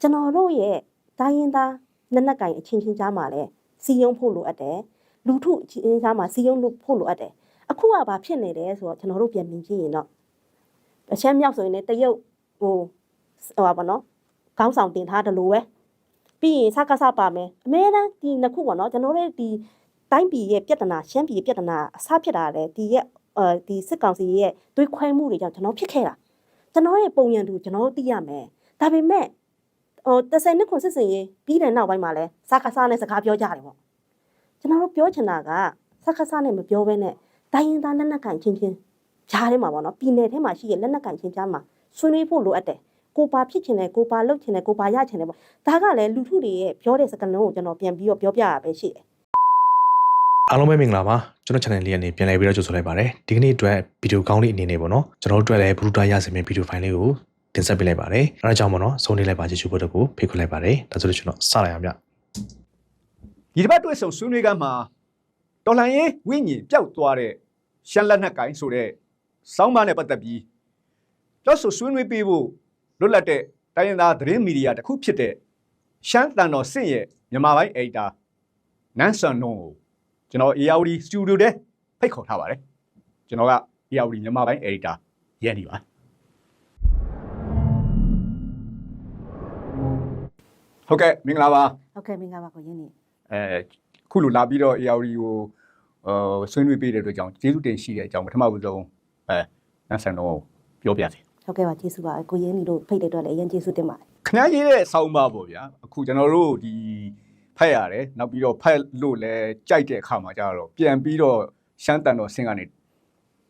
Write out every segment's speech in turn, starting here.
ကျွန်တော်တို့ရဲ့တိုင်းရင်းသားလက်နက်ကင်အချင်းချင်းကြားမှာလည်းစီယုံဖို့လိုအပ်တယ်လူထုအချင်းချင်းကြားမှာစီယုံလို့ဖို့လိုအပ်တယ်အခုကဘာဖြစ်နေတယ်ဆိုတော့ကျွန်တော်တို့ပြန်မြင်ကြည့်ရင်တော့အချမ်းမြောက်ဆိုရင်လည်းတရုတ်ဟိုဟိုပါဗောနော်ခေါင်းဆောင်တင်ထားတယ်လို့ပဲပြီးရင်စကားစပါမယ်အမဲတန်းဒီနှစ်ခုပေါ့နော်ကျွန်တော်တို့ဒီတိုင်းပြည်ရဲ့ပြဿနာရှမ်းပြည်ရဲ့ပြဿနာအစဖြစ်တာလေဒီရဲ့အဲဒီစစ်ကောင်စီရဲ့တွေးခွဲမှုတွေကြောင့်ကျွန်တော်ဖြစ်ခဲ့တာကျွန်တော်ရဲ့ပုံရံသူကျွန်တော်တို့သိရမယ်ဒါပေမဲ့ ဟိုတဆိုင်နှစ်ခွန်စစ်စင်ရေးပြီးတဲ့နောက်ပိုင်းမှာလဲစကားစားနဲ့စကားပြောကြတယ်ပေါ့ကျွန်တော်တို့ပြောချင်တာကစကားစားနဲ့မပြောဘဲနဲ့တိုင်းရင်းသားလက်နက်ကန်ချင်းချင်းဂျားထဲမှာပေါ့နော်ပြည်နယ်ထဲမှာရှိတဲ့လက်နက်ကန်ချင်းကြားမှာဆွေးနွေးဖို့လိုအပ်တယ်ကိုပါဖြစ်ချင်တယ်ကိုပါလုပ်ချင်တယ်ကိုပါရချင်တယ်ပေါ့ဒါကလည်းလူထုတွေရဲ့ပြောတဲ့စကားလုံးကိုကျွန်တော်ပြန်ပြီးတော့ပြောပြရပဲရှိတယ်အားလုံးပဲမင်္ဂလာပါကျွန်တော် channel လေးကနေပြန်လည်ပြီးတော့ကြိုဆိုလိုက်ပါတယ်ဒီကနေ့အတွက်ဗီဒီယိုကောင်းလေးအနေနဲ့ပေါ့နော်ကျွန်တော်တို့အတွက်လည်းဘလူးတာရစင်မြဗီဒီယိုဖိုင်လေးကို တင်ဆက်ပေးလိုက်ပါတယ်အဲဒါကြောင့်ပေါ့နော်ဆုံးနေလိုက်ပါကြည့်ရှုဖို့တော့ကိုဖိတ်ခေါ်လိုက်ပါတယ်ဒါဆိုလို့ကျွန်တော်စလိုက်အောင်ဗျဒီတစ်ပတ်တွေ့ဆုံဆွေးနွေးကမ်းမှာတော်လှန်ရေးဝိညာဉ်ပျောက်သွားတဲ့ရှမ်းလက်နက်ကိုင်းဆိုတဲ့စောင်းမနဲ့ပတ်သက်ပြီးပြောဆိုဆွေးနွေးပေးဖို့လွတ်လပ်တဲ့တိုင်းရင်းသားသတင်းမီဒီယာတစ်ခုဖြစ်တဲ့ရှမ်းတန်တော်စစ်ရဲ့မြန်မာပိုင်းအက်တာနန်းဆန်နုံကိုကျွန်တော် ARD စတူဒီယိုထဲဖိတ်ခေါ်ထားပါတယ်ကျွန်တော်က ARD မြန်မာပိုင်းအက်တာရဲနေပါ ဟုတ်ကဲ့မင်္ဂလာပါဟုတ်ကဲ့မင်္ဂလာပါကိုရင်းနေအဲခုလိုလာပြီးတော့ ARD ကိုအဲဆွေးနွေးပေးတဲ့အတွက်ကြောင့်ကျေးဇူးတင်ရှိတဲ့အကြောင်းပထမဦးဆုံးအဲနန်းဆန်တော့ပြောပြစေဟုတ်ကဲ့ပါကျေးဇူးပါကိုရင်းနေတို့ဖိတ်တဲ့အတွက်လည်းအရင်ကျေးဇူးတင်ပါတယ်ခင်ဗျားရေးတဲ့ဆောင်းပါပေါ့ဗျာအခုကျွန်တော်တို့ဒီဖတ်ရတယ်နောက်ပြီးတော့ဖတ်လို့လည်းကြိုက်တဲ့အခါမှာကျတော့ပြန်ပြီးတော့ရှမ်းတန်တော်ဆင်းကနေ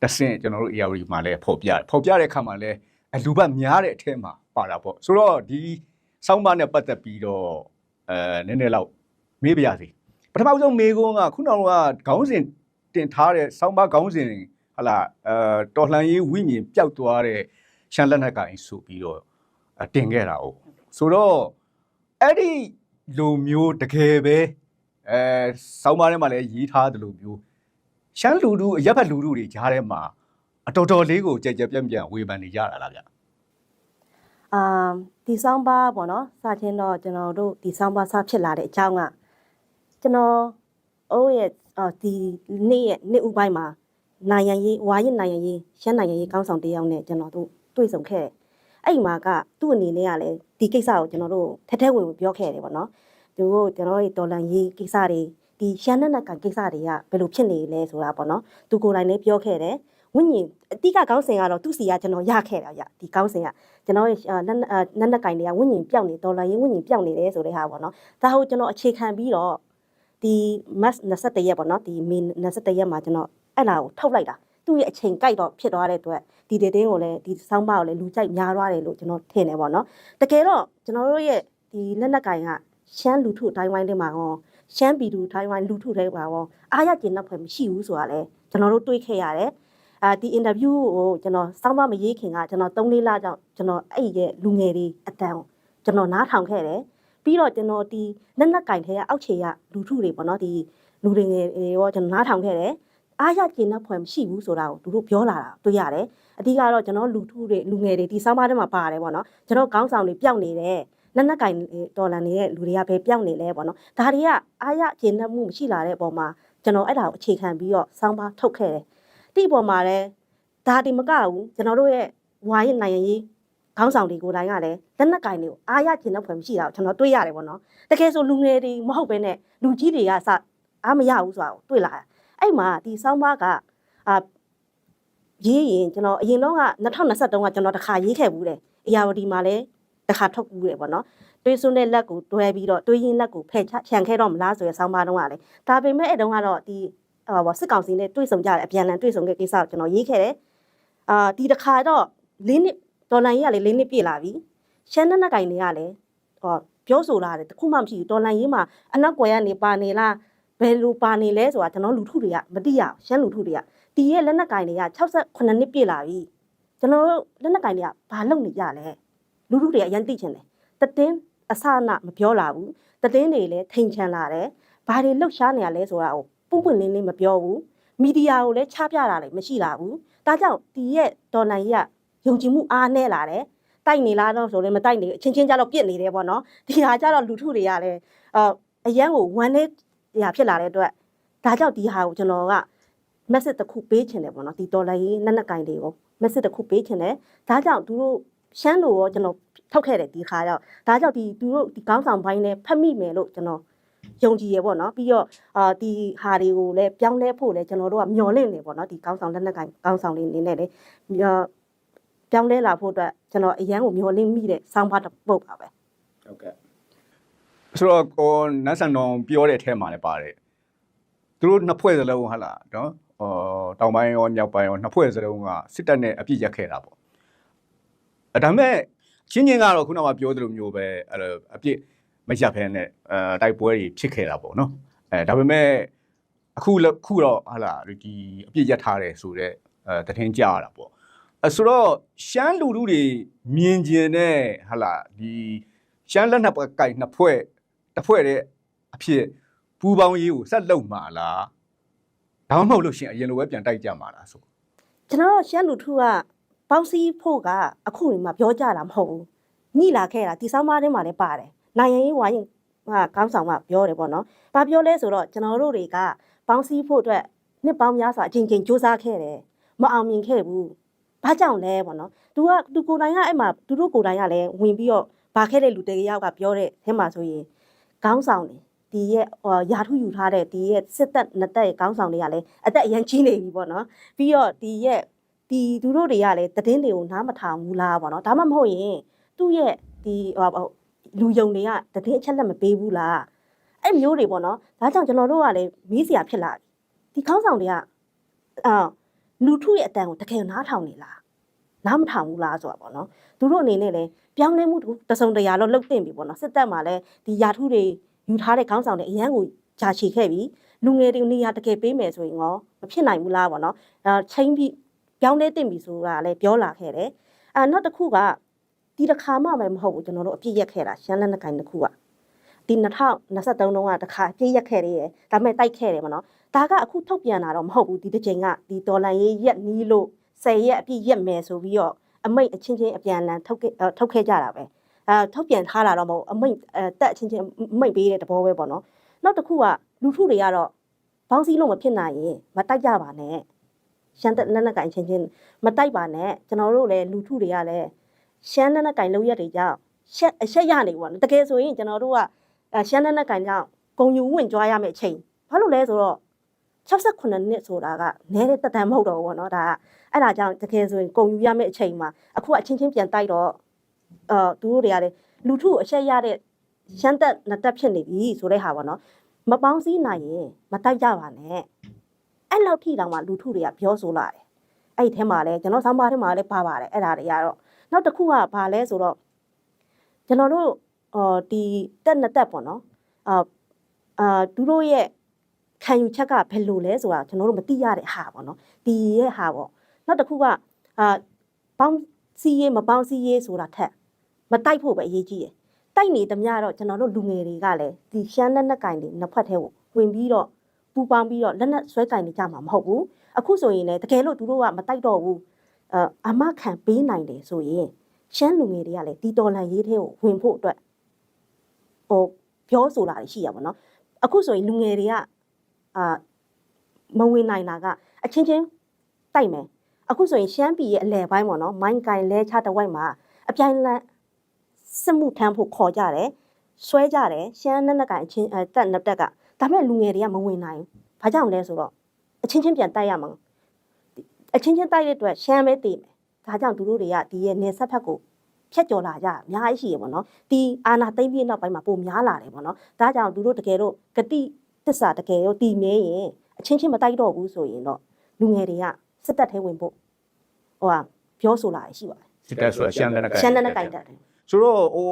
တဆင့်ကျွန်တော်တို့ ARD မှာလည်းဖော်ပြတယ်ဖော်ပြတဲ့အခါမှာလည်းအလူပတ်များတဲ့အထက်မှာပါတာပေါ့ဆိုတော့ဒီ ဆောင်းပါနဲ့ပတ်သက်ပြီးတော့အဲနည်းနည်းလောက်မေးပြရစီပထမဆုံးမေကွန်းကခုနကခေါင်းစဉ်တင်ထားတဲ့စောင်းပါခေါင်းစဉ်ဟလာအဲတော်လှန်ရေးဝိညာဉ်ပျောက်သွားတဲ့ရှမ်းလက်နက်ကင်ဆိုပြီးတော့အဲတင်ခဲ့တာ哦ဆိုတော့အဲ့ဒီလိုမျိုးတကယ်ပဲအဲစောင်းပါထဲမှာလည်းရေးထားတယ်လို့မျိုးရှမ်းလူထုအရက်ဖက်လူထုတွေကြားထဲမှာအတော်တော်လေးကိုကြက်ကြက်ပြန့်ပြန့်ဝေဖန်နေကြတာလားဗျ အာဒီဆောင်ပါပေါ့နော်စချင်းတော့ကျွန်တော်တို့ဒီဆောင်ပါစဖြစ်လာတဲ့အကြောင်းကကျွန်တော်အိုးရဲ့အာဒီနေ့ရဲ့နေ့ဥပိုင်းမှာနိုင်ရန်ရေးဝါရင်နိုင်ရန်ရေးရှမ်းနိုင်ရန်ရေးကောင်းဆောင်တယောက်နဲ့ကျွန်တော်တို့တွေ့ဆုံခဲ့တယ်အဲ့ဒီမှာကသူ့အနေနဲ့ကလည်းဒီကိစ္စကိုကျွန်တော်တို့ထက်ထဲဝင်ဝင်ပြောခဲ့တယ်ပေါ့နော်သူတို့ကျွန်တော်တို့တော်လန်ရေးကိစ္စတွေဒီရှမ်းနဲ့နက်ကကိစ္စတွေကဘယ်လိုဖြစ်နေလဲဆိုတာပေါ့နော်သူကိုယ်တိုင်လည်းပြောခဲ့တယ် ဝိညာဉ်အတိကကောင်းစင်ကတော့သူ့စီကကျွန်တော်ရခဲ့တာရဒီကောင်းစင်ကကျွန်တော်ရဲ့အာလက်နက်အာလက်နက်ကင်တွေကဝိညာဉ်ပြောက်နေဒေါ်လာရင်းဝိညာဉ်ပြောက်နေတယ်ဆိုတဲ့ဟာပေါ့နော်ဒါဟုတ်ကျွန်တော်အခြေခံပြီးတော့ဒီ mass 21ရက်ပေါ့နော်ဒီမင်း21ရက်မှာကျွန်တော်အဲ့လာကိုထုတ်လိုက်တာသူ့ရဲ့အချိန်ကြိုက်တော့ဖြစ်သွားတဲ့အတွက်ဒီတဲ့တင်းကိုလည်းဒီစောင်းပါကိုလည်းလူကြိုက်များသွားတယ်လို့ကျွန်တော်ထင်တယ်ပေါ့နော်တကယ်တော့ကျွန်တော်တို့ရဲ့ဒီလက်နက်ကင်ကရှမ်းလူထုအတိုင်းဝိုင်းတွေမှာရောရှမ်းပြည်သူအတိုင်းဝိုင်းလူထုတွေမှာရောအားရကျင်တော့ဖွယ်မရှိဘူးဆိုတာလည်းကျွန်တော်တို့တွေးခဲ့ရတယ် အာဒီအင်တာဗျူးကိုကျွန်တော်စောင်းမမရေးခင်ကကျွန်တော်3လေးလကြောင့်ကျွန်တော်အဲ့ဒီရဲ့လူငယ်တွေအတန်းကိုကျွန်တော်နားထောင်ခဲ့တယ်ပြီးတော့ကျွန်တော်ဒီလက်နက်ကင်ထဲကအောက်ခြေကလူထုတွေပေါ့နော်ဒီလူတွေငယ်တွေရောကျွန်တော်နားထောင်ခဲ့တယ်အားရကျင်တဲ့ဖွယ်မရှိဘူးဆိုတာကိုသူတို့ပြောလာတာတွေ့ရတယ်အဓိကတော့ကျွန်တော်လူထုတွေလူငယ်တွေဒီစောင်းမထဲမှာပါတယ်ပေါ့နော်ကျွန်တော်ခေါင်းဆောင်တွေပျောက်နေတယ်လက်နက်ကင်တော်လန်နေတဲ့လူတွေကပဲပျောက်နေလဲပေါ့နော်ဒါတွေကအားရကျင်တဲ့မှုမရှိလာတဲ့အပေါ်မှာကျွန်တော်အဲ့ဒါကိုအခြေခံပြီးတော့စောင်းပါထုတ်ခဲ့တယ် တိပေါ်မှာလည်းဒါဒီမကဘူးကျွန်တော်တို့ရဲ့ဝါရင်နိုင်ရင်ရေးခေါင်းဆောင်တွေကိုယ်တိုင်ကလည်းလက်နက်ကင်တွေကိုအားရကျင်တဲ့ဖွယ်မရှိတာကိုကျွန်တော်တွေ့ရတယ်ပေါ့နော်တကယ်ဆိုလူငယ်တွေမဟုတ်ဘဲနဲ့လူကြီးတွေကစအားမရဘူးဆိုတာကိုတွေ့လာတာအဲ့မှာဒီဆောင်းပါးကအာရေးရင်ကျွန်တော်အရင်တော့က2023ကကျွန်တော်တစ်ခါရေးခဲ့ဘူးတယ်အရာဝတီမှာလည်းတစ်ခါထုတ်ဘူးတယ်ပေါ့နော်တွေးစွန်းတဲ့လက်ကိုတွဲပြီးတော့တွေးရင်လက်ကိုဖယ်ချဖြန်ခဲ့တော့မလားဆိုရယ်ဆောင်းပါးတော့ကလည်းဒါပေမဲ့အဲ့တုန်းကတော့ဒီ ဟောပေါ့စစ်ကောင်စီနဲ့တွေ့ဆုံကြတယ်အပြန်အလှန်တွေ့ဆုံတဲ့ကိစ္စကိုကျွန်တော်ရေးခဲ့တယ်။အာဒီတစ်ခါတော့၄နှစ်ဒေါ်လာရေးကလည်း၄နှစ်ပြည့်လာပြီ။ရှမ်းနက်နက်ကင်တွေကလည်းဟောပြောဆိုလာတယ်တခုမှမရှိဘူးဒေါ်လာရေးမှာအနောက်ကွယ်ကနေပါနေလားဘယ်လိုပါနေလဲဆိုတာကျွန်တော်လူထုတွေကမသိရဘူးရှမ်းလူထုတွေကဒီရဲ့လက်နက်ကင်တွေက68နှစ်ပြည့်လာပြီ။ကျွန်တော်တို့လက်နက်ကင်တွေကဘာလုပ်နေကြလဲ။လူထုတွေကအရင်သိချင်တယ်။တတင်းအစအနမပြောလာဘူး။တတင်းတွေလည်းထိန်ချန်လာတယ်။ဘာတွေလှုပ်ရှားနေရလဲဆိုတာကို ပွန့်ပွန့်လင်းလင်းမပြောဘူးမီဒီယာကိုလည်းချပြတာလည်းမရှိလာဘူးဒါကြောင့်ဒီရဲ့ဒေါ်လာကြီးကယုံကြည်မှုအားနည်းလာတယ်တိုက်နေလားတော့ဆိုလည်းမတိုက်နေဘူးအချင်းချင်းကြတော့ပြစ်နေတယ်ပေါ့နော်ဒီဟာကြတော့လူထုတွေကလည်းအာအရန်ကိုဝမ်းနေရဖြစ်လာတဲ့အတွက်ဒါကြောင့်ဒီဟာကိုကျွန်တော်က message တစ်ခုပေးချင်တယ်ပေါ့နော်ဒီတော်လိုင်းရေးလက်နက်ကင်တွေကို message တစ်ခုပေးချင်တယ်ဒါကြောင့်သူတို့ရှမ်းလို့ရောကျွန်တော်ထောက်ခဲ့တယ်ဒီခါကြောင့်ဒါကြောင့်ဒီသူတို့ဒီကောင်းဆောင်ပိုင်းနဲ့ဖတ်မိမယ်လို့ကျွန်တော် ယုံကြည်ရပေါ့နော်ပြီးတော့အာဒီဟာတွေကိုလည်းပြောင်းလဲဖို့လည်းကျွန်တော်တို့ကမျှော်လင့်နေပေါ့နော်ဒီကောင်းဆောင်လက်နက်ကင်ကောင်းဆောင်လေးအနေနဲ့လည်းအာပြောင်းလဲလာဖို့အတွက်ကျွန်တော်အရန်ကိုမျှော်လင့်မိတဲ့စောင်းပါတစ်ပုတ်ပါပဲဟုတ်ကဲ့ဆိုတော့ကိုနန်းဆန်တော်ပြောတဲ့အထဲမှာလည်းပါတယ်သူတို့နှစ်ဖွဲ့စလုံးဟာလားနော်အော်တောင်ပိုင်းရောမြောက်ပိုင်းရောနှစ်ဖွဲ့စလုံးကစစ်တပ်နဲ့အပြစ်ရက်ခဲ့တာပေါ့အဲဒါမဲ့ချင်းချင်းကတော့ခုနကပြောသလိုမျိုးပဲအဲ့လိုအပြစ် မရက်ဖဲနဲ့အဲတိုက်ပွဲတွေဖြစ်ခဲ့တာပေါ့နော်အဲဒါပေမဲ့အခုလည်းခုတော့ဟာလားဒီအပြစ်ရက်ထားတယ်ဆိုတော့အဲတထင်းကြရတာပေါ့အဲဆိုတော့ရှမ်းလူလူတွေမြင်ကျင်တဲ့ဟာလားဒီရှမ်းလက်နှစ်ပွဲကိုင်နှစ်ဖွဲ့တစ်ဖွဲ့တဲ့အဖြစ်ပူပေါင်းရေးကိုဆက်လုပ်မှာလားဒါမှမဟုတ်လို့ရှရင်အရင်လိုပဲပြန်တိုက်ကြမှာလားဆိုကျွန်တော်ရှမ်းလူထုကပေါင်းစည်းဖို့ကအခုနေမှပြောကြတာမဟုတ်ဘူးညှိလာခဲ့တာဒီဆောင်းပါးထဲမှာလည်းပါတယ် နိုင်ရင်ဝိုင်းဟာကောင်းဆောင်ကပြောတယ်ပေါ့နော်။ဘာပြောလဲဆိုတော့ကျွန်တော်တို့တွေကပေါင်းစည်းဖို့အတွက်နှစ်ပေါင်းများစွာအချိန်ချင်းစူးစမ်းခဲ့တယ်မအောင်မြင်ခဲ့ဘူး။ဘာကြောင့်လဲပေါ့နော်။ तू က तू ကိုယ်တိုင်ကအဲ့မှာသူတို့ကိုယ်တိုင်ကလည်းဝင်ပြီးတော့ဘာခဲ့တဲ့လူတယောက်ကပြောတဲ့အဲမှာဆိုရင်ကောင်းဆောင်တယ်ဒီရဲ့ဟိုယာထုယူထားတဲ့ဒီရဲ့စစ်သက်နှစ်သက်ရဲ့ကောင်းဆောင်တွေကလည်းအသက်အရင်ကြီးနေပြီပေါ့နော်ပြီးတော့ဒီရဲ့ဒီသူတို့တွေကလည်းတည်င်းတွေကိုနားမထောင်ဘူးလားပေါ့နော်ဒါမှမဟုတ်ရင်သူ့ရဲ့ဒီဟို လူယုံတွေကတည်င်းအချက်လက်မပေးဘူးလားအဲ့မျိုးတွေပေါ့နော်ဒါကြောင့်ကျွန်တော်တို့ကလည်းမီးစရာဖြစ်လာပြီဒီကောင်းဆောင်တွေကအာလူထုရဲ့အတန်ကိုတကယ်နားထောင်နေလားနားမထောင်ဘူးလားဆိုတာပေါ့နော်သူတို့အနေနဲ့လည်းပြောင်းလဲမှုတစုံတရာတော့လုပ်တင်ပြီပေါ့နော်စစ်တပ်မှာလည်းဒီယာထုတွေယူထားတဲ့ခေါင်းဆောင်တွေအရန်ကိုဂျာချီခဲ့ပြီလူငယ်တွေနေရာတကယ်ပေးမယ်ဆိုရင်ရောမဖြစ်နိုင်ဘူးလားပေါ့နော်အဲချင်းပြီးပြောင်းလဲတင်ပြီဆိုတာလည်းပြောလာခဲ့တယ်အဲနောက်တစ်ခုက ဒီတစ်ခါမှပဲမဟုတ်ဘူးကျွန်တော်တို့အပြစ်ရက်ခဲ့တာရှမ်းလက်နက်ကိုင်တစ်ခုကဒီ2023တုန်းကတစ်ခါအပြစ်ရက်ခဲ့တယ်ဒါပေမဲ့တိုက်ခဲ့တယ်ပေါ့နော်ဒါကအခုထုတ်ပြန်တာတော့မဟုတ်ဘူးဒီတစ်ချိန်ကဒီဒေါ်လာရေးရက်နီးလို့10ရက်အပြည့်ရက်မယ်ဆိုပြီးတော့အမိတ်အချင်းချင်းအပြန်အလှန်ထုတ်ခဲ့ထုတ်ခဲ့ကြတာပဲအဲထုတ်ပြန်ထားတာတော့မဟုတ်အမိတ်အဲတက်အချင်းချင်းအမိတ်ပေးတဲ့တဘောပဲပေါ့နော်နောက်တစ်ခုကလူထုတွေကတော့ဘောင်းစည်းလို့မဖြစ်နိုင်ရင်မတိုက်ကြပါနဲ့ရှမ်းတက်လက်နက်ကင်ချင်းချင်းမတိုက်ပါနဲ့ကျွန်တော်တို့လည်းလူထုတွေကလည်း ရှမ်းလက်နက်ကင်လောက်ရက်တွေကြောင့်ရှက်အရှက်ရနေပေါ့နော်တကယ်ဆိုရင်ကျွန်တော်တို့ကအဲရှမ်းလက်နက်ကင်ကြောင့်ဂုံယူဝင်ကြွားရမယ့်အချိန်ဘာလို့လဲဆိုတော့68နှစ်ဆိုတာကနဲတဲ့တက်တန်မဟုတ်တော့ဘူးပေါ့နော်ဒါကအဲ့ဒါကြောင့်တကယ်ဆိုရင်ဂုံယူရမယ့်အချိန်မှာအခုအချင်းချင်းပြန်တိုက်တော့အာသူတို့တွေကလည်းလူထုအရှက်ရတဲ့ရှမ်းတက်နတက်ဖြစ်နေပြီဆိုတဲ့ဟာပေါ့နော်မပေါင်းစည်းနိုင်ရင်မတိုက်ကြပါနဲ့အဲ့လောက်ထိတောင်မှလူထုတွေကပြောဆိုလာတယ်အဲ့ဒီထဲမှာလဲကျွန်တော်ဆောင်းပါးထဲမှာလဲပါပါတယ်အဲ့ဒါတွေကတော့ နောက်တစ်ခုကဘာလဲဆိုတော့ကျွန်တော်တို့အော်ဒီတက်နတက်ပေါ့နော်အာအာသူတို့ရဲ့ခံယူချက်ကဘယ်လိုလဲဆိုတာကျွန်တော်တို့မသိရတဲ့ဟာပေါ့နော်ဒီရဲ့ဟာပေါ့နောက်တစ်ခုကအာပေါင်းစည်းရေးမပေါင်းစည်းရေးဆိုတာထက်မတိုက်ဖို့ပဲအရေးကြီးတယ်တိုက်နေသမျှတော့ကျွန်တော်တို့လူငယ်တွေကလည်းဒီရှမ်းလက်နက်ကင်တွေနှစ်ဖက်ထဲကိုဝင်ပြီးတော့ပူပေါင်းပြီးတော့လက်နက်ဆွဲကင်နေကြမှာမဟုတ်ဘူးအခုဆိုရင်လည်းတကယ်လို့သူတို့ကမတိုက်တော့ဘူး အာအမခံပေးနိုင်တယ်ဆိုရင်ရှမ်းလူငယ်တွေကလည်းဒီတော်လန်ရေးထဲကိုဝင်ဖို့အတွက်ဟိုပြောဆိုတာရှိရပါတော့အခုဆိုရင်လူငယ်တွေကအာမဝင်နိုင်တာကအချင်းချင်းတိုက်မယ်အခုဆိုရင်ရှမ်းပြည်ရဲ့အလဲပိုင်းပေါ့နော်မိုင်းကင်လဲချတဝိုက်မှာအပြိုင်လန့်စစ်မှုထမ်းဖို့ခေါ်ကြတယ်ဆွဲကြတယ်ရှမ်းနဲ့နဲ့ကအချင်းအဲတက်နှစ်တက်ကဒါပေမဲ့လူငယ်တွေကမဝင်နိုင်ဘူးဘာကြောင့်လဲဆိုတော့အချင်းချင်းပြန်တိုက်ရမှာ အချင်းချင်းတိုက်တဲ့အတွက်ရှမ်းပဲတည်မယ်ဒါကြောင့်သူတို့တွေကဒီရဲ့နေဆက်ဖက်ကိုဖြတ်ကျော်လာကြအများကြီးရှိရပေါ့နော်ဒီအာနာသိမ့်ပြည့်နောက်ပိုင်းမှာပုံများလာတယ်ပေါ့နော်ဒါကြောင့်သူတို့တကယ်တော့ဂတိတစ္ဆာတကယ်ရောတည်မြဲရင်အချင်းချင်းမတိုက်တော့ဘူးဆိုရင်တော့လူငယ်တွေကစစ်တပ်ထဲဝင်ဖို့ဟိုဟာပြောဆိုလာရရှိပါတယ်စစ်တပ်ဆိုတာရှမ်းလက်နက်ကင်ရှမ်းနဲ့နဲ့ကြိုက်တယ်ဆိုတော့ဟို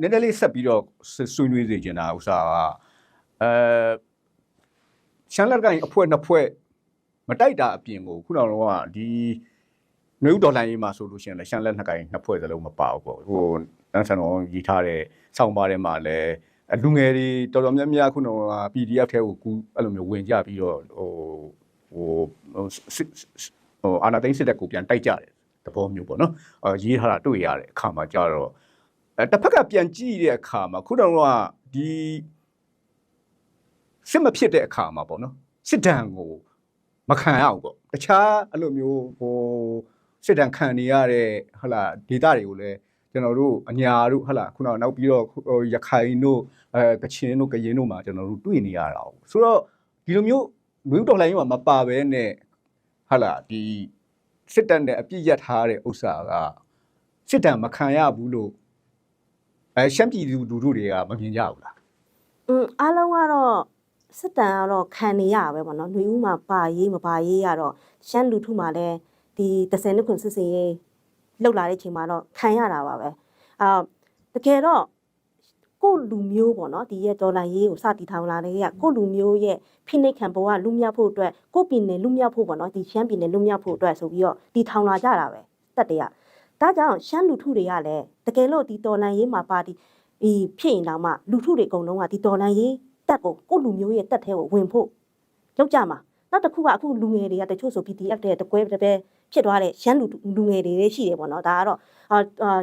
နည်းနည်းလေးဆက်ပြီးတော့ဆွေးနွေးစေချင်တာဥစ္စာကအဲရှမ်းလက်ကင်အဖွဲ့နှစ်ဖွဲ့ မတိုက်တာအပြင်ကိုခုနကတော့ဒီနယူးဒေါ်လာရေးမှာဆိုလို့ရှိရင်လည်းရှမ်းလက်နှစ်ကိုင်နှစ်ဖွဲ့စလုံးမပါဘူးပေါ့ဟိုတန်းဆန်တော်ရည်ထားတဲ့စောင်းပါးထဲမှာလည်းလူငယ်တွေတော်တော်များများခုနက PDF ထဲကိုကူအဲ့လိုမျိုးဝင်ကြပြီးတော့ဟိုဟိုဟိုအာနာသိန်းစစ်တပ်ကိုပြန်တိုက်ကြတယ်သဘောမျိုးပေါ့နော်အဲရေးထားတာတွေ့ရတဲ့အခါမှာကြတော့အဲတစ်ဖက်ကပြန်ကြည့်တဲ့အခါမှာခုနကဒီစစ်မဖြစ်တဲ့အခါမှာပေါ့နော်စစ်တမ်းကို မခံရအောင်ပေါ့တခြားအဲ့လိုမျိုးဟိုစစ်တမ်းခံနေရတဲ့ဟလာဒေတာတွေကိုလည်းကျွန်တော်တို့အညာတို့ဟလာခုနကနောက်ပြီးတော့ဟိုရခိုင်တို့အဲကချင်တို့ကရင်တို့မှာကျွန်တော်တို့တွေ့နေရတာ哦ဆိုတော့ဒီလိုမျိုးလူတော်လိုင်းမှာမပါဘဲနဲ့ဟလာဒီစစ်တပ်နဲ့အပြစ်ရက်ထားတဲ့ဥစ္စာကစစ်တမ်းမခံရဘူးလို့အဲရှမ်းပြည်သူလူထုတွေကမမြင်ကြဘူးလား อืมအားလုံးကတော့ စစ်တမ်းကတော့ခံနေရပဲပေါ့နော်ຫນွေဦးမှာပါရေးမပါရေးရတော့ရှမ်းလူထုမှာလည်းဒီ30နှစ်ခွန်စစ်စင်ရေးလောက်လာတဲ့ချိန်မှာတော့ခံရတာပါပဲအာတကယ်တော့ကိုယ့်လူမျိုးပေါ့နော်ဒီရဲ့ဒေါ်လာရေးကိုစတီထောင်လာတဲ့ကကိုယ့်လူမျိုးရဲ့ဖိနှိပ်ခံဘဝလူမြောက်ဖို့အတွက်ကိုယ့်ပြည်နယ်လူမြောက်ဖို့ပေါ့နော်ဒီရှမ်းပြည်နယ်လူမြောက်ဖို့အတွက်ဆိုပြီးတော့တီထောင်လာကြတာပဲတက်တရဒါကြောင့်ရှမ်းလူထုတွေကလည်းတကယ်လို့ဒီတော်လန်ရေးမှာပါတီဒီဖြစ်ရင်တော့မှလူထုတွေအကုန်လုံးကဒီဒေါ်လာရေး တက်ကိုကိုယ့်လူမျိုးရဲ့တက်ထဲကိုဝင်ဖို့လောက်ကြမှာနောက်တစ်ခုကအခုလူငယ်တွေကတချို့ဆို PDF တဲ့တကွဲတပဲဖြစ်သွားတဲ့ရန်လူလူငယ်တွေလည်းရှိတယ်ပေါ့နော်ဒါကတော့အာအာ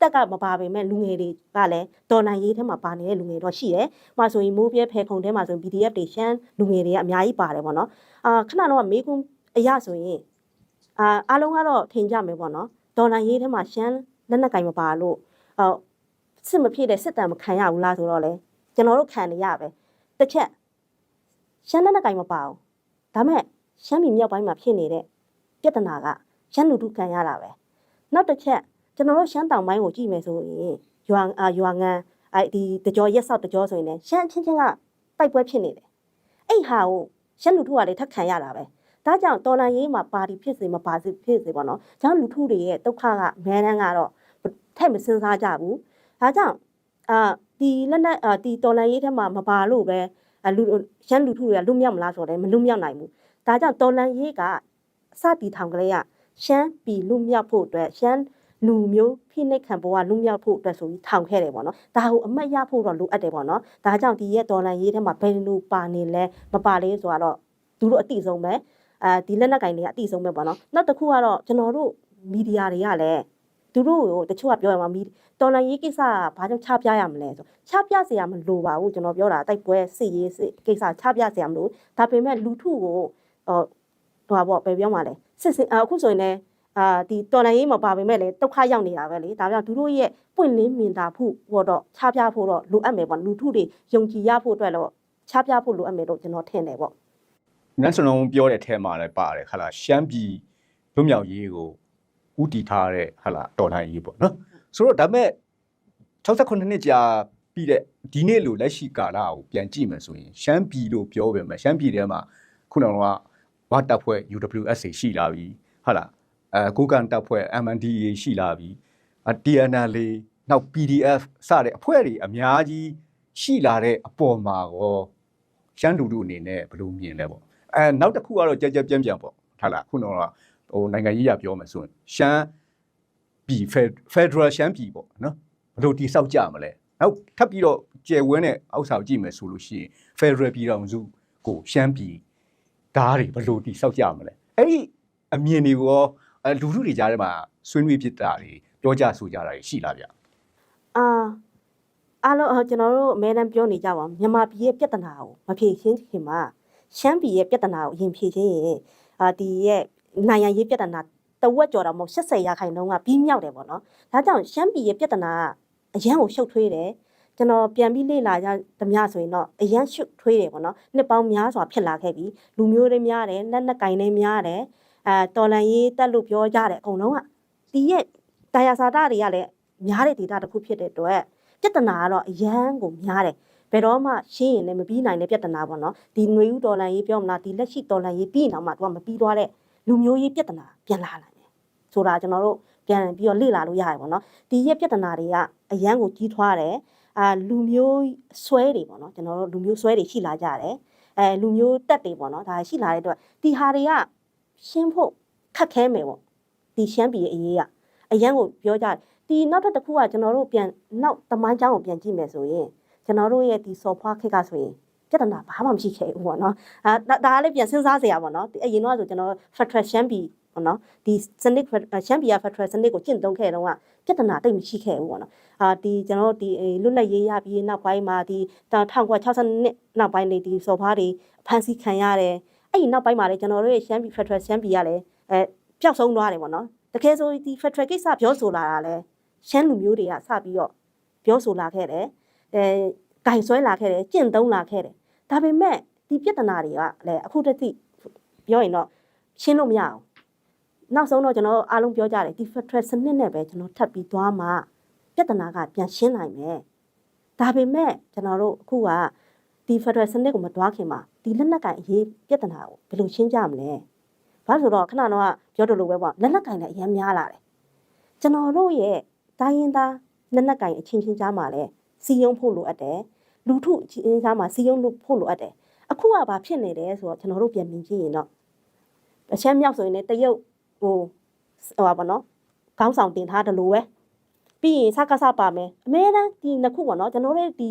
တက်ကမပါပေမဲ့လူငယ်တွေကလည်းဒေါ်လာရေးထဲမှာပါနေတဲ့လူငယ်တော့ရှိတယ်။မှာဆိုရင်မိုးပြဲဖဲခုံထဲမှာဆိုရင် PDF တွေရှမ်းလူငယ်တွေကအများကြီးပါတယ်ပေါ့နော်။အာခဏတော့မေးခွန်းအရဆိုရင်အာအားလုံးကတော့ထင်ကြမယ်ပေါ့နော်။ဒေါ်လာရေးထဲမှာရှမ်းလက်နက်ကင်မပါလို့အော်စစ်မဖြစ်တဲ့စစ်တမ်းမခံရဘူးလားဆိုတော့လေကျွန်တော်တို့ခံနေရပဲ တစ်ချက်ရှမ်းလက်နက်ကင်မပါဘူးဒါမဲ့ရှမ်းပြည်မြောက်ပိုင်းမှာဖြစ်နေတဲ့ပြဿနာကရှမ်းလူထုခံရတာပဲနောက်တစ်ချက်ကျွန်တော်တို့ရှမ်းတောင်ပိုင်းကိုကြည့်မယ်ဆိုရင်ရွာအာရွာငံအဲဒီတကြောရက်ဆောက်တကြောဆိုရင်လည်းရှမ်းအချင်းချင်းကတိုက်ပွဲဖြစ်နေတယ်အဲ့ဟာကိုရှမ်းလူထုကလည်းထပ်ခံရတာပဲဒါကြောင့်တော်လန်ရေးမှာပါတီဖြစ်စေမပါစေဖြစ်စေပေါ့နော်။ကျွန်တော်လူထုတွေရဲ့ဒုက္ခကအများတန်းကတော့ထက်မစင်စားကြဘူး။ဒါကြောင့်အာ ဒီလက်နက်အာဒီတော်လန်ရေးထဲမှာမပါလို့ပဲအလူရှမ်းလူထုတွေကလွတ်မြောက်မလားဆိုတော့လည်းမလွတ်မြောက်နိုင်ဘူး။ဒါကြောင့်တော်လန်ရေးကအစတီထောင်ကလေးကရှမ်းပြည်လွတ်မြောက်ဖို့အတွက်ရှမ်းလူမျိုးဖိနှိပ်ခံဘဝလွတ်မြောက်ဖို့အတွက်ဆိုပြီးထောင်ခဲ့တယ်ပေါ့နော်။ဒါကိုအမတ်ရဖို့တော့လိုအပ်တယ်ပေါ့နော်။ဒါကြောင့်ဒီရဲ့တော်လန်ရေးထဲမှာဘယ်လိုပါနေလဲမပါလေဆိုတော့သူတို့အတိဆုံးပဲ။အဲဒီလက်နက်ကင်တွေကအတိဆုံးပဲပေါ့နော်။နောက်တစ်ခုကတော့ကျွန်တော်တို့မီဒီယာတွေကလည်း သူတို့ကိုတချို့ကပြောရမှာမီတော်လန်ရေးကိစ္စကဘာကြောင့်ချပြရမလဲဆိုချပြเสียမလိုပါဘူးကျွန်တော်ပြောတာတိုက်ပွဲစစ်ရေးစစ်ကိစ္စချပြเสียမလို့ဒါပေမဲ့လူထုကိုဟောဟိုပါဘယ်ပြောမှလဲစစ်စစ်အခုဆိုရင်လည်းအာဒီတော်လန်ရေးမပါပေမဲ့လေဒုက္ခရောက်နေတာပဲလေဒါကြောင့်သူတို့ရဲ့ပွင့်လင်းမြင်သာဖို့ဟောတော့ချပြဖို့တော့လိုအပ်မယ်ပေါ့လူထုတွေယုံကြည်ရဖို့အတွက်တော့ချပြဖို့လိုအပ်မယ်လို့ကျွန်တော်ထင်တယ်ပေါ့ နန်းစလုံးပြောတဲ့အထဲမှာလည်းပါတယ်ခလာရှမ်းပြည်လွတ်မြောက်ရေးကို ဥတီထားတဲ့ဟလာတော်လှန်ရေးပေါ့နော်ဆိုတော့ဒါမဲ့68နှစ်ကြာပြီးတဲ့ဒီနေ့လိုလက်ရှိကာလကိုပြန်ကြည့်မယ်ဆိုရင်ရှမ်းပြည်လို့ပြောပေမဲ့ရှမ်းပြည်ထဲမှာခုနကဝတ်တပ်ဖွဲ့ UWSA ရှိလာပြီဟုတ်လားအဲကိုကန်တပ်ဖွဲ့ MNDAA ရှိလာပြီအ TNL နောက် PDF စတဲ့အဖွဲ့တွေအများကြီးရှိလာတဲ့အပေါ်မှာရောရှမ်းလူလူအနေနဲ့ဘယ်လိုမြင်လဲပေါ့အဲနောက်တစ်ခုကတော့ကြက်ကြက်ပြန့်ပြန့်ပေါ့ထားလားခုနက ဟိုနိုင်ငံရေးရပြောမယ်ဆိုရင်ရှမ်းပြည်ဖက်ဒရယ်ရှမ်းပြည်ပေါ့နော်ဘယ်လိုတိဆောက်ကြမလဲနောက်ထပ်ပြီးတော့ကျယ်ဝန်းတဲ့အောက်ဆောင်ကြည့်မယ်ဆိုလို့ရှိရင်ဖက်ဒရယ်ပြည်တော်စုကိုရှမ်းပြည်ဓာတ်တွေဘယ်လိုတိဆောက်ကြမလဲအဲ့ဒီအမြင်တွေကိုရောအဲလူထုတွေကြားထဲမှာဆွေးနွေးဖြစ်တာတွေပြောကြဆိုကြတာတွေရှိလားဗျအာအားလုံးအော်ကျွန်တော်တို့အမဲတမ်းပြောနေကြပါမြန်မာပြည်ရဲ့ပြဿနာကိုမဖြေရှင်းခင်မှာရှမ်းပြည်ရဲ့ပြဿနာကိုအရင်ဖြေရှင်းရင်အာဒီရဲ့ နိုင်ငံရေးပြဿနာတဝက်ကျော်တော့မဟုတ်80ရာခိုင်နှုန်းကပြီးမြောက်တယ်ပေါ့နော်ဒါကြောင့်ရှမ်းပြည်ရဲ့ပြဿနာကအရန်ကိုရှုပ်ထွေးတယ်ကျွန်တော်ပြန်ပြီးလေ့လာကြသမျှဆိုရင်တော့အရန်ရှုပ်ထွေးတယ်ပေါ့နော်နှစ်ပေါင်းများစွာဖြစ်လာခဲ့ပြီလူမျိုးတွေများတယ်လက်နက်ကင်တွေများတယ်အဲတော်လန်ရေးတက်လို့ပြောကြတယ်အကုန်လုံးကဒီရဲ့တာယာစာတာတွေကလည်းများတဲ့ဒေတာတစ်ခုဖြစ်တဲ့အတွက်ပြဿနာကတော့အရန်ကိုများတယ်ဘယ်တော့မှရှင်းရင်လည်းမပြီးနိုင်တဲ့ပြဿနာပေါ့နော်ဒီຫນွေဥဒေါ်လာရေးပြောမလားဒီလက်ရှိဒေါ်လာရေးပြီးနောက်မှသူကမပြီးသွားတဲ့ လူမျိုးရေးပြဿနာပြန်လာနိုင်တယ်ဆိုတာကျွန်တော်တို့ပြန်ပြီးတော့လေ့လာလို့ရတယ်ပေါ့နော်ဒီရဲ့ပြဿနာတွေကအရန်ကိုကြီးထွားတယ်အာလူမျိုးဆွဲတွေပေါ့နော်ကျွန်တော်တို့လူမျိုးဆွဲတွေရှိလာကြတယ်အဲလူမျိုးတက်တွေပေါ့နော်ဒါရှိလာတဲ့အတွက်ဒီဟာတွေကရှင်းဖို့ခက်ခဲမယ်ပေါ့ဒီရှမ်းပြည်ရဲ့အရေးကအရန်ကိုပြောကြတယ်ဒီနောက်ထပ်တစ်ခုကကျွန်တော်တို့ပြန်နောက်တမိုင်းချောင်းကိုပြန်ကြည့်မယ်ဆိုရင်ကျွန်တော်တို့ရဲ့ဒီစော်ဖွားခက်ကဆိုရင် ပြဿနာဘာမှမရှိခဲ့ဘူးပေါ့နော်အဲဒါဒါကလည်းပြန်စဉ်းစားစရာပေါ့နော်ဒီအရင်တော့ဆိုကျွန်တော် Federal ရှမ်းပြည်ပေါ့နော်ဒီစနစ်ရှမ်းပြည်ကဖက်ထရယ်စနစ်ကိုကျင့်သုံးခဲ့တော့ကပြဿနာတိတ်မရှိခဲ့ဘူးပေါ့နော်အာဒီကျွန်တော်တို့ဒီလွတ်လပ်ရေးရပြီးနောက်ပိုင်းမှာဒီ1960နှစ်နောက်ပိုင်းနေဒီစော်ဖားတွေဖမ်းဆီးခံရတယ်အဲ့ဒီနောက်ပိုင်းမှာလေကျွန်တော်တို့ရဲ့ရှမ်းပြည်ဖက်ထရယ်ရှမ်းပြည်ကလည်းအဲပျောက်ဆုံးသွားတယ်ပေါ့နော်တကယ်ဆိုဒီဖက်ထရယ်ကိစ္စပြောဆိုလာတာလဲရှမ်းလူမျိုးတွေကစပြီးတော့ပြောဆိုလာခဲ့တယ်အဲဂိုင်ဆွဲလာခဲ့တယ်ကျင့်သုံးလာခဲ့တယ် ဒါပေမဲ့ဒီပြဿနာတွေကလည်းအခုတည်းပြောရင်တော့ရှင်းလို့မရအောင်နောက်ဆုံးတော့ကျွန်တော်အားလုံးပြောကြတယ်ဒီ federal စနစ်နဲ့ပဲကျွန်တော်ထပ်ပြီးသွားမှပြဿနာကပြန်ရှင်းနိုင်မယ်ဒါပေမဲ့ကျွန်တော်တို့အခုကဒီ federal စနစ်ကိုမတွားခင်မှာဒီလက်နက်ကင်အရေးပြဿနာကိုဘယ်လိုရှင်းကြမလဲဘာလို့ဆိုတော့ခဏတော့ပြောတယ်လို့ပဲပေါ့လက်နက်ကင်လည်းအများများလာတယ်ကျွန်တော်တို့ရဲ့တိုင်းရင်းသားလက်နက်ကင်အချင်းချင်းကြားမှာလည်းစီယုံဖို့လိုအပ်တယ် လူထုအချင်းချင်းကြားမှာစီယုံလို့ဖို့လိုအပ်တယ်အခုကဘာဖြစ်နေလဲဆိုတော့ကျွန်တော်တို့ပြန်မြင်ကြည့်ရင်တော့အချမ်းမြောက်ဆိုရင်လည်းတရုတ်ဟိုဟိုပါဘောနော်ခေါင်းဆောင်တင်ထားတယ်လို့ပဲပြီးရင်စကားစပါမယ်အမဲတန်းဒီနှစ်ခုပေါ့နော်ကျွန်တော်တို့ဒီ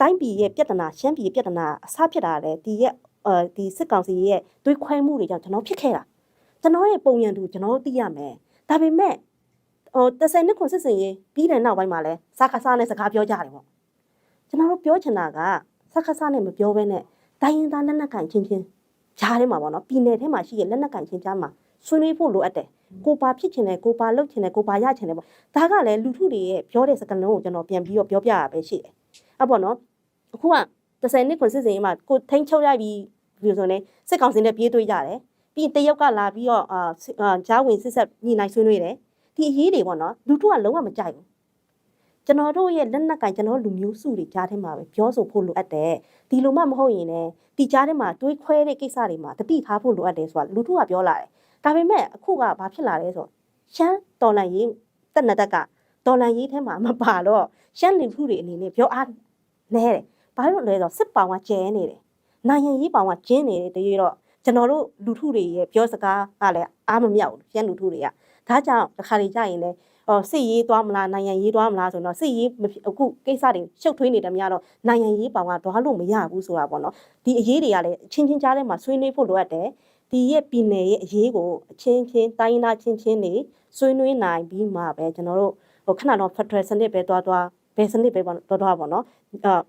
တိုင်းပြည်ရဲ့ပြဿနာရှမ်းပြည်ရဲ့ပြဿနာအစဖြစ်တာလေဒီရဲ့အဲဒီစစ်ကောင်စီရဲ့တွေးခွဲမှုတွေကြောင့်ကျွန်တော်ဖြစ်ခဲ့တာကျွန်တော်ရဲ့ပုံရံသူကျွန်တော်တို့သိရမယ်ဒါပေမဲ့ဟိုတဆိုင်နှစ်ခွန်စစ်စင်ရေးပြီးတဲ့နောက်ပိုင်းမှာလဲစကားစနဲ့စကားပြောကြတယ်ပေါ့ ကျွန်တော်တို့ပြောချင်တာကစကားစနဲ့မပြောဘဲနဲ့တိုင်းရင်းသားလက်နက်ကန်ချင်းချင်းဂျားထဲမှာပေါ့နော်ပြည်နယ်ထဲမှာရှိတဲ့လက်နက်ကန်ချင်းကြားမှာဆွေးနွေးဖို့လိုအပ်တယ်ကိုပါဖြစ်ချင်တယ်ကိုပါလုပ်ချင်တယ်ကိုပါရချင်တယ်ပေါ့ဒါကလည်းလူထုတွေရဲ့ပြောတဲ့စကားလုံးကိုကျွန်တော်ပြန်ပြီးတော့ပြောပြရပဲရှိတယ်အဲ့ပေါ့နော်အခုက30နှစ်ခွန်စစ်စင်ရေးမှာကိုထိန်းချုပ်ရပြီးပြီးဆိုနေစစ်ကောင်စီနဲ့ပြေးတွေ့ကြတယ်ပြီးရင်တရုတ်ကလာပြီးတော့အာဂျားဝင်စစ်ဆက်ညီနိုင်ဆွေးနွေးတယ်ဒီအရေးတွေပေါ့နော်လူထုကလုံးဝမကြိုက်ဘူး ကျွန်တော်တို့ရဲ့လက်နက်ကင်ကျွန်တော်လူမျိုးစုတွေကြားထဲမှာပဲပြောဆိုဖို့လိုအပ်တယ်ဒီလိုမှမဟုတ်ရင်လည်းဒီကြားထဲမှာတွေးခွဲတဲ့ကိစ္စတွေမှာတတိထားဖို့လိုအပ်တယ်ဆိုတာလူထုကပြောလာတယ်ဒါပေမဲ့အခုကဘာဖြစ်လာလဲဆိုတော့ရှမ်းတော်လန်ရေးတက်နတက်ကတော်လန်ရေးထဲမှာမပါတော့ရှမ်းလူထုတွေအနေနဲ့ပြောအားနဲတယ်ဘာလို့လဲဆိုတော့စစ်ပောင်ကကျဲနေတယ်နိုင်ရင်ရေးပောင်ကကျင်းနေတယ်တရေတော့ကျွန်တော်တို့လူထုတွေရဲ့ပြောစကားကလည်းအားမမြောက်ဘူးရှမ်းလူထုတွေကဒါကြောင့်တစ်ခါလေကြာရင်လည်းအော် စစ်ရေးသွားမလားနိုင်ငံရေးသွားမလားဆိုတော့စစ်ရေးအခုကိစ္စတွေရှုပ်ထွေးနေတယ်များတော့နိုင်ငံရေးပောင်ကသွားလို့မရဘူးဆိုတာပေါ့နော်ဒီအရေးတွေကလည်းချင်းချင်းကြားထဲမှာဆွေးနွေးဖို့လိုအပ်တယ်ဒီရဲ့ပြည်နယ်ရဲ့အရေးကိုအချင်းချင်းတိုင်းနာချင်းချင်းနေဆွေးနွေးနိုင်ပြီးမှပဲကျွန်တော်တို့ဟိုခဏတော့ federal စနစ်ပဲသွားသွားဘယ်စနစ်ပဲပေါ့သွားသွားပေါ့နော်အာ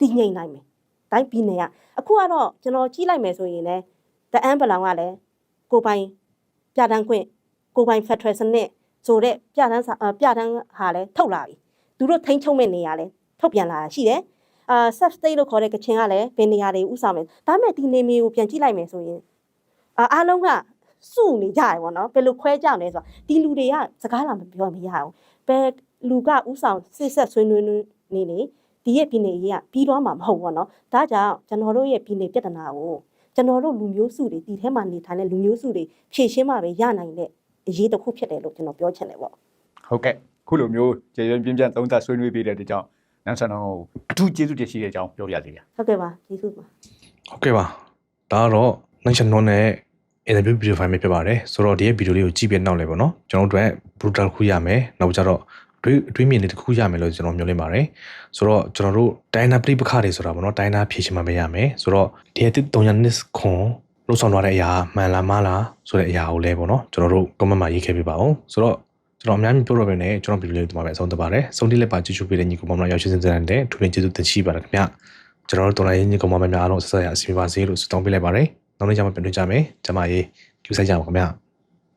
တည်ငြိမ်နိုင်မယ်တိုင်းပြည်နယ်ကအခုကတော့ကျွန်တော်ကြည့်လိုက်မယ်ဆိုရင်လည်းတအန်းပလောင်ကလည်းကိုပိုင်ပြတန်းခွင့်ကိုပိုင် federal စနစ် ဆိုတဲ့ပြတန်းပြတန်းဟာလည်းထုတ်လာပြီသူတို့ထိန်းချုပ်မဲ့နေရလဲထုတ်ပြန်လာတာရှိတယ်အာ sub state လို့ခေါ်တဲ့ကချင်ကလည်းဘယ်နေရာတွေဥဆောင်မယ်ဒါပေမဲ့ဒီနေမျိုးကိုပြန်ကြည့်လိုက်မယ်ဆိုရင်အာအားလုံးကစုနေကြတယ်ပေါ့နော်ဘယ်လိုခွဲကြမလဲဆိုတော့ဒီလူတွေကစကားလာမပြောမရဘူးဘယ်လူကဥဆောင်စစ်ဆက်ဆွေးနွေးနေနေဒီရဲ့ပြည်နယ်ကြီးကပြီးတော့မှာမဟုတ်ဘူးနော်ဒါကြောင့်ကျွန်တော်တို့ရဲ့ပြည်နယ်ပြဿနာကိုကျွန်တော်တို့လူမျိုးစုတွေဒီထဲမှာနေထိုင်တဲ့လူမျိုးစုတွေဖြည့်ရှင်းမှပဲရနိုင်တဲ့ အရေးတစ်ခုဖြစ်တယ်လို့ကျွန်တော်ပြောချင်တယ်ပေါ့ဟုတ်ကဲ့ခုလိုမျိုးကျေရွံပြင်းပြန်းသုံးသပ်ဆွေးနွေးပေးတဲ့အတွက်ကြောင့်နန်းဆန်တော်အထူးကျေးဇူးတင်ရှိတဲ့အကြောင်းပြောပြသေးတယ်ဟုတ်ကဲ့ပါကျေးဇူးပါဟုတ်ကဲ့ပါဒါကတော့ national နဲ့ interview video file ပဲဖြစ်ပါတယ်ဆိုတော့ဒီရဲ့ video လေးကိုကြည့်ပြနောက်လဲပေါ့နော်ကျွန်တော်တို့အတွက် brutal တစ်ခုရမယ်နောက်ကြတော့တွေးတွေးမြင်နေတစ်ခုရမယ်လို့ကျွန်တော်မျှော်လင့်ပါတယ်ဆိုတော့ကျွန်တော်တို့ diner play ပခါတွေဆိုတာပေါ့နော် diner ဖြည့်ချင်မှပဲရမယ်ဆိုတော့ဒီရဲ့300ခွန် လို့ဆောင်သွားတဲ့အရာမှန်လားမလားဆိုတဲ့အရာကိုလည်းပေါ့နော်ကျွန်တော်တို့ comment မှာရေးခဲ့ပြပါအောင်ဆိုတော့ကျွန်တော်အများကြီးပြောတော့ပဲねကျွန်တော်ဗီဒီယိုလေးဒီမှာပဲအဆုံးသတ်ပါတယ်ဆုံးတိလက်ပါကြည့်ရှုပေးတဲ့ညီကောင်မတို့ရောက်ရှိစင်စင်တဲ့ထူးထူးကျေးဇူးတင်ရှိပါတယ်ခင်ဗျကျွန်တော်တို့တော်လိုင်းညီကောင်မများအားလုံးဆက်ဆက်ရအစီအမံပါစေလို့ဆုတောင်းပေးလိုက်ပါတယ်နောက်နေ့ကျမှပြန်တွေ့ကြမယ်ကျမရေးကျူးဆိုင်ကြပါခင်ဗျ